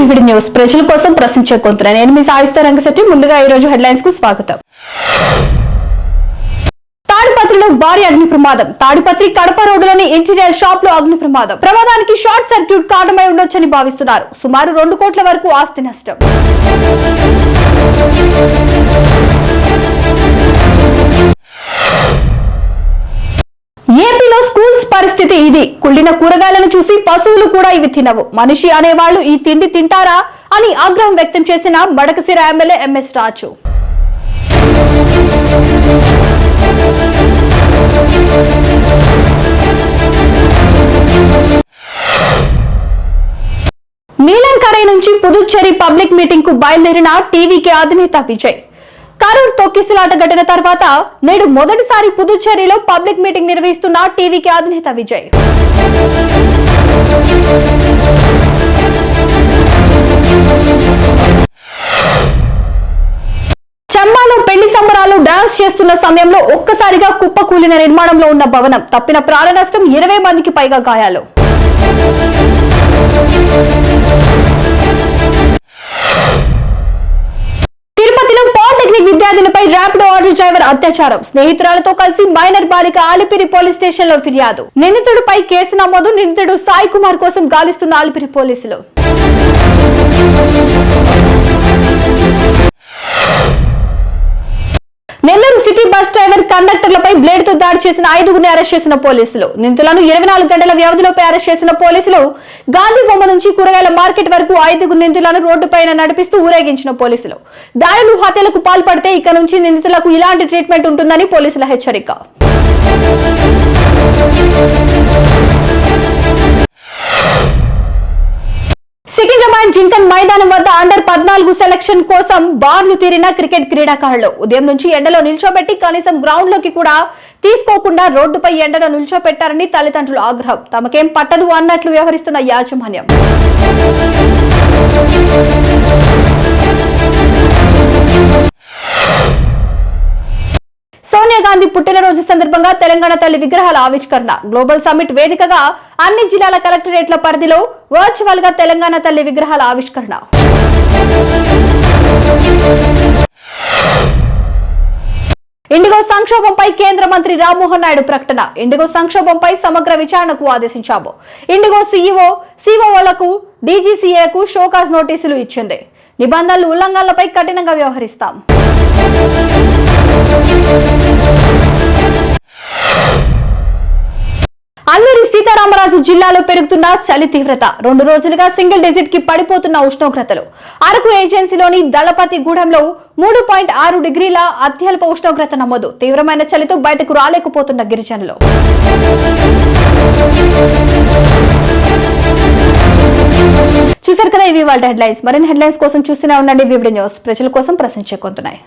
Vivid news ప్రజల కోసం ప్రశ్నించే కొంతున్న నేను మీ సాయిస్తో రంగశెట్టి. ముందుగా ఈ రోజు హెడ్లైన్స్కు స్వాగతం. తాడిపత్రిలో భారీ అగ్ని ప్రమాదం. తాడిపత్రి కడప రోడ్డులోని ఇంటీరియర్ షాప్లో అగ్ని ప్రమాదం. ప్రమాదానికి షార్ట్ సర్క్యూట్ కారణమై ఉండొచ్చని భావిస్తున్నారు. సుమారు రెండు కోట్ల వరకు ఆస్తి నష్టం. పరిస్థితి ఇది. కుళ్ళిన కూరగాయలను చూసి పశువులు కూడా ఇవి తినవు. మనిషి అనేవాళ్ళు ఈ తిండి తింటారా అని ఆగ్రహం వ్యక్తం చేసిన మడకసిర ఎమ్మెల్యే ఎంఎస్ రాజు. నీలంకరై నుంచి పుదుచ్చేరి పబ్లిక్ మీటింగ్కు బయలుదేరిన టీవీకి అధినేత విజయ్. కరూర్ తొక్కిసలాట ఘటన తర్వాత నేడు మొదటిసారి పుదుచ్చేరిలో పబ్లిక్ మీటింగ్ నిర్వహిస్తున్న టీవీకి అధినేత విజయ్. చంబాలో పెళ్ళి సంబరాలు డాన్స్ చేస్తున్న సమయంలో ఒక్కసారిగా కుప్పకూలిన నిర్మాణంలో ఉన్న భవనం తప్పిన ప్రాణ నష్టం ఇరవై మందికి పైగా గాయాలు. డ్రైవర్ అత్యాచారం. స్నేహితురాలతో కలిసి మైనర్ బాలిక ఆలిపిరి పోలీస్ స్టేషన్లో ఫిర్యాదు. నిందితుడిపై కేసు నమోదు నిందితుడు సాయి కుమార్ కోసం గాలిస్తున్న ఆలిపిరి పోలీసులు. బస్ డ్రైవర్ కండక్టర్లపై బ్లేడ్తో దాడి చేసిన ఐదుగురిని అరెస్ట్ చేసిన పోలీసులు. నిందితులను ఇరవై నాలుగు గంటల వ్యవధిలోపై అరెస్ట్ చేసిన పోలీసులు గాంధీ బొమ్మ నుంచి కూరగాయల మార్కెట్ వరకు ఐదుగురు నిందితులను రోడ్డుపైన నడిపిస్తూ ఊరేగించిన పోలీసులు. దాడులు హత్యలకు పాల్పడితే ఇక నుంచి నిందితులకు ఇలాంటి ట్రీట్మెంట్ ఉంటుందని పోలీసుల హెచ్చరిక. సికింద్రాబాద్ జింకన్ మైదానం వద్ద అండర్ పద్నాలుగు సెలక్షన్ కోసం బార్లు తీరిన క్రికెట్ క్రీడాకారులు. ఉదయం నుంచి ఎండలో నిల్చోబెట్టి కనీసం గ్రౌండ్లోకి కూడా తీసుకోకుండా రోడ్డుపై ఎండలో నిల్చోపెట్టారని తల్లిదండ్రులు ఆగ్రహం. తమకేం పట్టదు అన్నట్లు వ్యవహరిస్తున్న యాజమాన్యం. గాంధీ పుట్టినరోజు సందర్భంగా తెలంగాణ తల్లి విగ్రహాల ఆవిష్కరణ. గ్లోబల్ సమ్మిట్ వేదికగా అన్ని జిల్లాల కలెక్టరేట్ల పరిధిలో వర్చువల్గా తెలంగాణ తల్లి విగ్రహాల ఆవిష్కరణ. ఇండిగో సంక్షోభంపై కేంద్ర మంత్రి రామ్మోహన్ నాయుడు ప్రకటన. ఇండిగో సంక్షోభంపై సమగ్ర విచారణకు ఆదేశించాము. ఇండిగో సీఈఓ సీఓలకు డీజీసీఏకు షోకాజ్ నోటీసులు ఇచ్చింది. నిబంధనలు ఉల్లంఘనలపై కఠినంగా వ్యవహరిస్తాం. అల్లూరి సీతారామరాజు జిల్లాలో పెరుగుతున్న చలి తీవ్రత. రెండు రోజులుగా సింగిల్ డిజిట్కి పడిపోతున్న ఉష్ణోగ్రతలు. అరకు ఏజెన్సీలోని దళపతి గూడెంలో మూడు పాయింట్ ఆరు డిగ్రీల అత్యల్ప ఉష్ణోగ్రత నమోదు. తీవ్రమైన చలితో బయటకు రాలేకపోతున్న గిరిజనులు. ఇవి వాళ్ళ హెడ్లైన్స్. మరిన్ని హెడ్లైన్స్ కోసం చూస్తూనే ఉండండి. VVD news. ప్రజల కోసం ప్రశ్నించే చెక్కుతున్నాయి